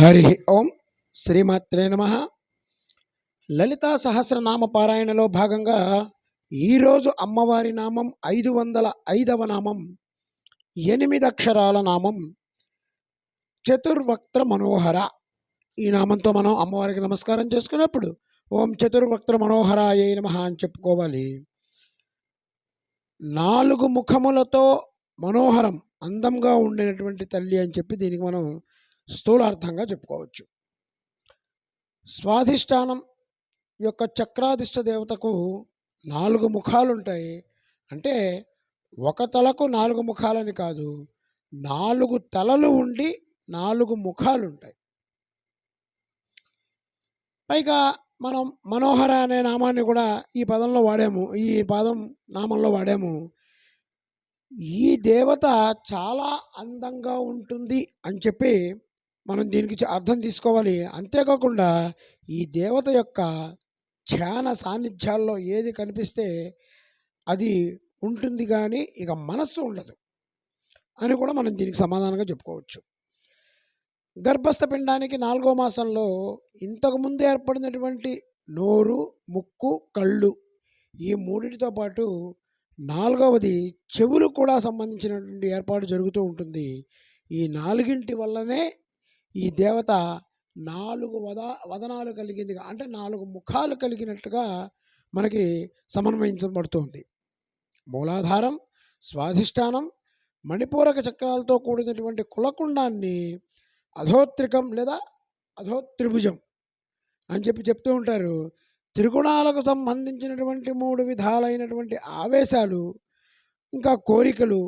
హరి ఓం శ్రీమాత్రే నమ. లలితా సహస్రనామ పారాయణలో భాగంగా ఈరోజు అమ్మవారి నామం ఐదు వందల ఐదవ నామం ఎనిమిది అక్షరాల నామం చతుర్వక్త్ర మనోహర. ఈ నామంతో మనం అమ్మవారికి నమస్కారం చేసుకున్నప్పుడు ఓం చతుర్వక్త్ర మనోహరాయ నమ అని చెప్పుకోవాలి. నాలుగు ముఖములతో మనోహరం అందంగా ఉండేటువంటి తల్లి అని చెప్పి దీనికి మనం స్థూలార్థంగా చెప్పుకోవచ్చు. స్వాధిష్టానం యొక్క చక్రాధిష్ట దేవతకు నాలుగు ముఖాలు ఉంటాయి అంటే ఒక తలకు నాలుగు ముఖాలని కాదు నాలుగు తలలు ఉండి నాలుగు ముఖాలు ఉంటాయి పైగా మనం మనోహర అనే నామాన్ని కూడా ఈ పదంలో వాడాము ఈ పదం నామంలో వాడాము. ఈ దేవత చాలా అందంగా ఉంటుంది అని చెప్పి మనం దీనికి అర్థం తీసుకోవాలి. అంతేకాకుండా ఈ దేవత యొక్క ధ్యాన సాన్నిధ్యాల్లో ఏది కనిపిస్తే అది ఉంటుంది కానీ ఇక మనస్సు ఉండదు అని కూడా మనం దీనికి సమాధానంగా చెప్పుకోవచ్చు. గర్భస్థ పిండానికి నాలుగో మాసంలో ఇంతకుముందు ఏర్పడినటువంటి నోరు ముక్కు కళ్ళు ఈ మూడింటితో పాటు నాలుగవది చెవులు కూడా సంబంధించినటువంటి ఏర్పాటు జరుగుతూ ఉంటుంది. ఈ నాలుగింటి వల్లనే ఈ దేవత నాలుగు వద వదనాలు కలిగింది అంటే నాలుగు ముఖాలు కలిగినట్టుగా మనకి సమన్వయించబడుతుంది. మూలాధారం స్వాధిష్టానం మణిపూరక చక్రాలతో కూడినటువంటి కులకుండాన్ని అధోత్రికం లేదా అధోత్రిభుజం అని చెప్పి చెప్తూ ఉంటారు. త్రిగుణాలకు సంబంధించినటువంటి మూడు విధాలైనటువంటి ఆవేశాలు ఇంకా కోరికలు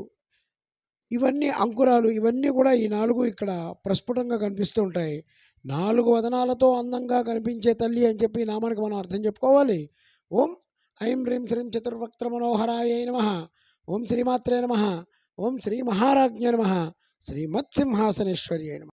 ఇవన్నీ అంకురాలు ఇవన్నీ కూడా ఈ నాలుగు ఇక్కడ ప్రస్ఫుటంగా కనిపిస్తూ ఉంటాయి. నాలుగు వదనాలతో అందంగా కనిపించే తల్లి అని చెప్పి నామానికి మనం అర్థం చెప్పుకోవాలి. ఓం ఐం హ్రీం శ్రీం చతుర్వక్త్ర మనోహరాయ నమ. ఓం శ్రీమాత్రే నమ. ఓం శ్రీ మహారాజ్ఞ నమ. శ్రీమత్సింహాసనేశ్వర్య నమ.